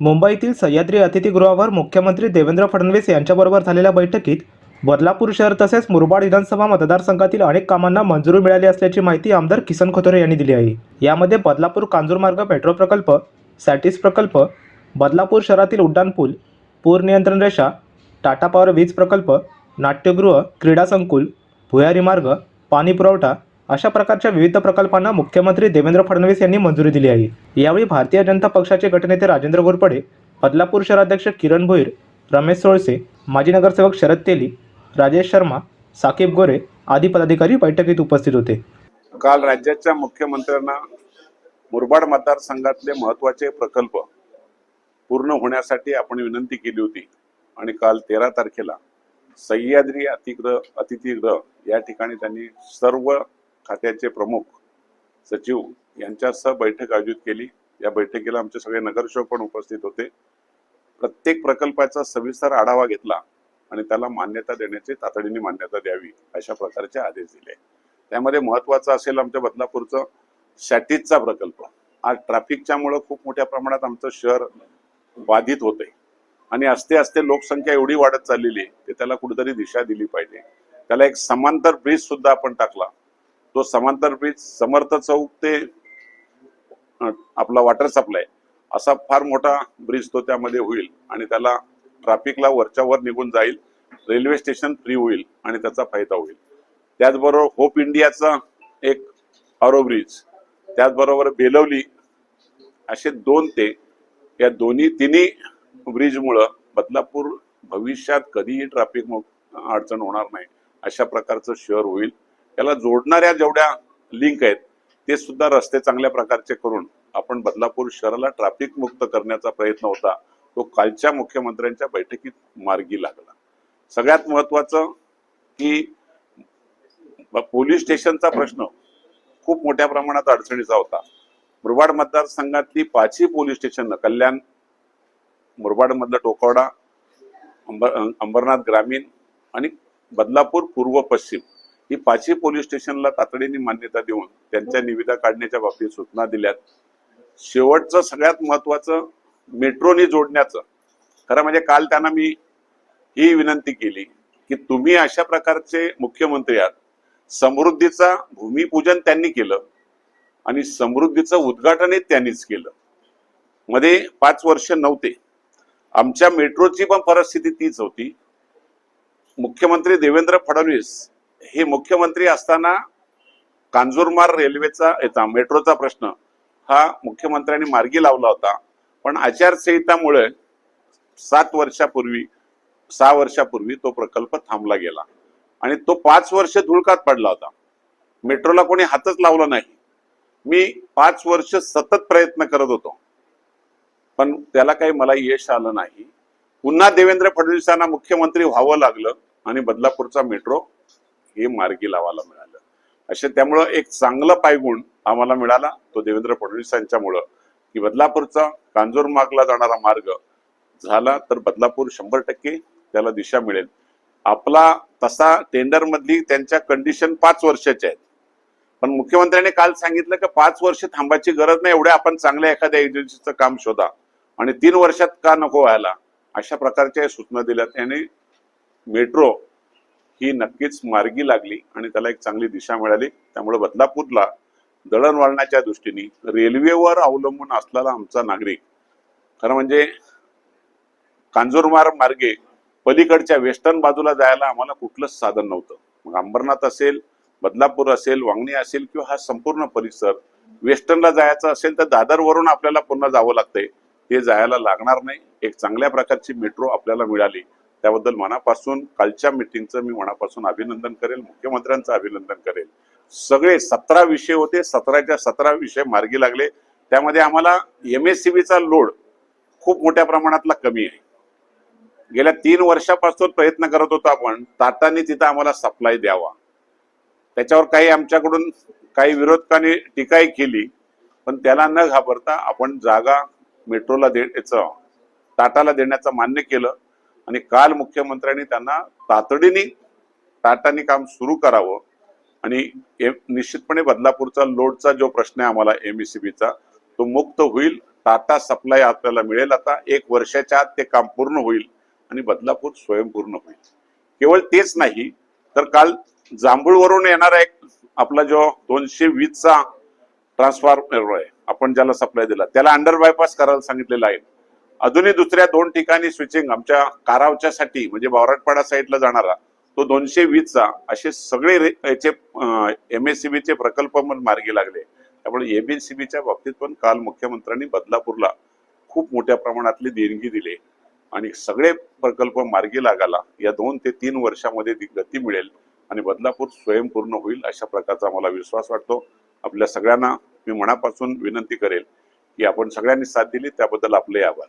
मुंबईतील सह्याद्री अतिथीगृहावर मुख्यमंत्री देवेंद्र फडणवीस यांच्याबरोबर झालेल्या बैठकीत बदलापूर शहर तसेच मुरबाड विधानसभा मतदारसंघातील अनेक कामांना मंजुरी मिळाली असल्याची माहिती आमदार किसन खोतरे यांनी दिली आहे. यामध्ये बदलापूर कांजूरमार्ग मेट्रो प्रकल्प सॅटिस प्रकल्प बदलापूर शहरातील उड्डाणपूल पूर नियंत्रण रेषा टाटा पॉवर वीज प्रकल्प नाट्यगृह क्रीडा संकुल भुयारी मार्ग पाणी पुरवठा अशा प्रकारच्या विविध प्रकल्पांना मुख्यमंत्री देवेंद्र फडणवीस यांनी मंजुरी दिली आहे. यावेळी भारतीय जनता पक्षाचे गटनेते राजेंद्र घोरपडे बदलापूर शहराध्यक्ष किरण भोईर रमेश सोळसे माजी नगरसेवक शरद तेली राजेश शर्मा साकीब गोरे आदी पदाधिकारी बैठकीत उपस्थित होते. काल राज्याच्या मुख्यमंत्र्यांना मुरबाड मतदारसंघातले महत्त्वाचे प्रकल्प पूर्ण होण्यासाठी आपण विनंती केली होती आणि काल तेरा तारखेला सह्याद्री अतिग्रह अतिथीग्रह या ठिकाणी त्यांनी सर्व खात्याचे प्रमुख सचिव यांच्यासह बैठक आयोजित केली. या बैठकीला आमचे सगळे नगरसेवक पण उपस्थित होते. प्रत्येक प्रकल्पाचा सविस्तर आढावा घेतला आणि त्याला मान्यता देण्याची तातडीने मान्यता द्यावी अशा प्रकारचे आदेश दिले. त्यामध्ये महत्वाचं असेल आमच्या बदलापूरचं शॅटीजचा प्रकल्प. आज ट्रॅफिकच्या मुळे खूप मोठ्या प्रमाणात आमचं शहर बाधित होतंय. आणि असते असते लोकसंख्या एवढी वाढत चाललेली आहे की त्याला कुठेतरी दिशा दिली पाहिजे. त्याला एक समांतर ब्रिज सुद्धा आपण टाकला. तो समांतर ब्रिज समर्थ चौक ते आपला वॉटर सप्लाय असा फार मोठा ब्रिज तो त्यामध्ये होईल आणि त्याला ट्रॅफिकला वरच्या वर निघून जाईल रेल्वे स्टेशन फ्री होईल आणि त्याचा फायदा होईल. त्याचबरोबर होप इंडियाचा एक आरो ब्रिज त्याचबरोबर बेलवली असे दोन ते या दोन्ही तिन्ही ब्रिजमुळं बदलापूर भविष्यात कधीही ट्रॅफिक अडचण होणार नाही अशा प्रकारचं शहर होईल. त्याला जोडणाऱ्या जेवढ्या लिंक आहेत ते सुद्धा रस्ते चांगल्या प्रकारचे करून आपण बदलापूर शहराला ट्रॅफिक मुक्त करण्याचा प्रयत्न होता. तो कालच्या मुख्यमंत्र्यांच्या बैठकीत मार्गी लागला. सगळ्यात महत्वाचं की पोलीस स्टेशनचा प्रश्न खूप मोठ्या प्रमाणात अडचणीचा होता. मुरबाड मतदारसंघातली पाचही पोलीस स्टेशन कल्याण मुरबाड मधलं टोकवडा अंबर अंबरनाथ ग्रामीण आणि बदलापूर पूर्व पश्चिम ही पाचही पोलीस स्टेशनला तातडीने मान्यता देऊन त्यांच्या निविदा काढण्याच्या बाबतीत सूचना दिल्यात. शेवटचं सगळ्यात महत्वाचं मेट्रोनी जोडण्याचं खरं म्हणजे काल त्यांना मी ही विनंती केली की तुम्ही अशा प्रकारचे मुख्यमंत्री आहात समृद्धीचा भूमिपूजन त्यांनी केलं आणि समृद्धीचं उद्घाटनही त्यांनीच केलं. मध्ये पाच वर्ष नव्हते. आमच्या मेट्रोची पण परिस्थिती तीच होती. मुख्यमंत्री देवेंद्र फडणवीस हे मुख्यमंत्री असताना कांजूरमार रेल्वेचा याचा मेट्रोचा प्रश्न हा मुख्यमंत्र्यांनी मार्गी लावला होता. पण आचारसंहितामुळे सात वर्षापूर्वी सहा वर्षापूर्वी तो प्रकल्प थांबला गेला. आणि तो पाच वर्ष धुळकात पडला होता. मेट्रोला कोणी हातच लावला नाही. मी पाच वर्ष सतत प्रयत्न करत होतो. पण त्याला काही मला यश आलं नाही. पुन्हा देवेंद्र फडणवीसांना मुख्यमंत्री व्हावं लागलं आणि बदलापूरचा मेट्रो हे मार्गी लावायला मिळालं. असे त्यामुळं एक चांगला पायगुण आम्हाला मिळाला तो देवेंद्र फडणवीस यांच्यामुळं की बदलापूरचा मागला जाणारा मार्ग झाला तर बदलापूर शंभर टक्के त्याला दिशा मिळेल. आपला तसा टेंडर मधली त्यांच्या कंडिशन पाच वर्षाच्या आहेत. पण मुख्यमंत्र्यांनी काल सांगितलं की पाच वर्ष थांबायची गरज नाही एवढ्या आपण चांगल्या एखाद्या एजन्सीचं काम शोधा. आणि तीन वर्षात का नको व्हायला? अशा प्रकारच्या सूचना दिल्या त्याने मेट्रो ही नक्कीच मार्गी लागली आणि त्याला एक चांगली दिशा मिळाली. त्यामुळे बदलापूरला दळणवळणाच्या दृष्टीने रेल्वेवर अवलंबून असलेला आमचा नागरिक खरं म्हणजे कांजूरमार्ग मार्गे पलीकडच्या वेस्टर्न बाजूला जायला आम्हाला कुठलंच साधन नव्हतं. मग अंबरनाथ असेल बदलापूर असेल वांगणी असेल किंवा हा संपूर्ण परिसर वेस्टर्नला जायचा असेल तर दादरवरून आपल्याला पुन्हा जावं लागतंय. ते जायला लागणार नाही. एक चांगल्या प्रकारची मेट्रो आपल्याला मिळाली. त्याबद्दल मनापासून कालच्या मिटिंगचं मी मनापासून अभिनंदन करेल मुख्यमंत्र्यांचं अभिनंदन करेल. सगळे सतरा विषय होते सतराच्या सतरा विषय मार्गी लागले. त्यामध्ये आम्हाला एम एस सी बीचा लोड खूप मोठ्या प्रमाणातला कमी आहे. गेल्या तीन वर्षापासून प्रयत्न करत होतो आपण टाटाने तिथं आम्हाला सप्लाय द्यावा. त्याच्यावर काही आमच्याकडून काही विरोधकांनी टीकाही केली पण त्याला न घाबरता आपण जागा मेट्रोला देण्याचं टाटाला देण्याचं मान्य केलं. आणि काल मुख्यमंत्र्यांनी त्यांना तातडीने टाटाने काम सुरू करावं आणि निश्चितपणे बदलापूरचा लोडचा जो प्रश्न आहे आम्हाला एमईसीबीचा तो मुक्त होईल टाटा सप्लाय आपल्याला मिळेल. आता एक वर्षाच्या आत ते काम पूर्ण होईल आणि बदलापूर स्वयंपूर्ण होईल. केवळ तेच नाही तर काल जांभूळवरून येणारा एक आपला जो दोनशे वीसचा ट्रान्सफॉर्मर आहे आपण ज्याला सप्लाय दिला त्याला अंडर बायपास करायला सांगितलेलं आहे. अजूनही दुसऱ्या दोन ठिकाणी स्विचिंग आमच्या कारावच्यासाठी म्हणजे बावराटपाडा साईडला जाणारा तो दोनशे वीसचा असे सगळे रे- याचे एम एस सी बीचे प्रकल्प पण मार्गी लागले. त्यामुळे एबीसीबीच्या बाबतीत पण काल मुख्यमंत्र्यांनी बदलापूरला खूप मोठ्या प्रमाणातली देणगी दिली आणि सगळे प्रकल्प मार्गी लागायला या दोन ते तीन वर्षामध्ये ती गती मिळेल आणि बदलापूर स्वयंपूर्ण होईल अशा प्रकारचा मला विश्वास वाटतो. आपल्या सगळ्यांना मी मनापासून विनंती करेल की आपण सगळ्यांनी साथ दिली त्याबद्दल आपले आभार.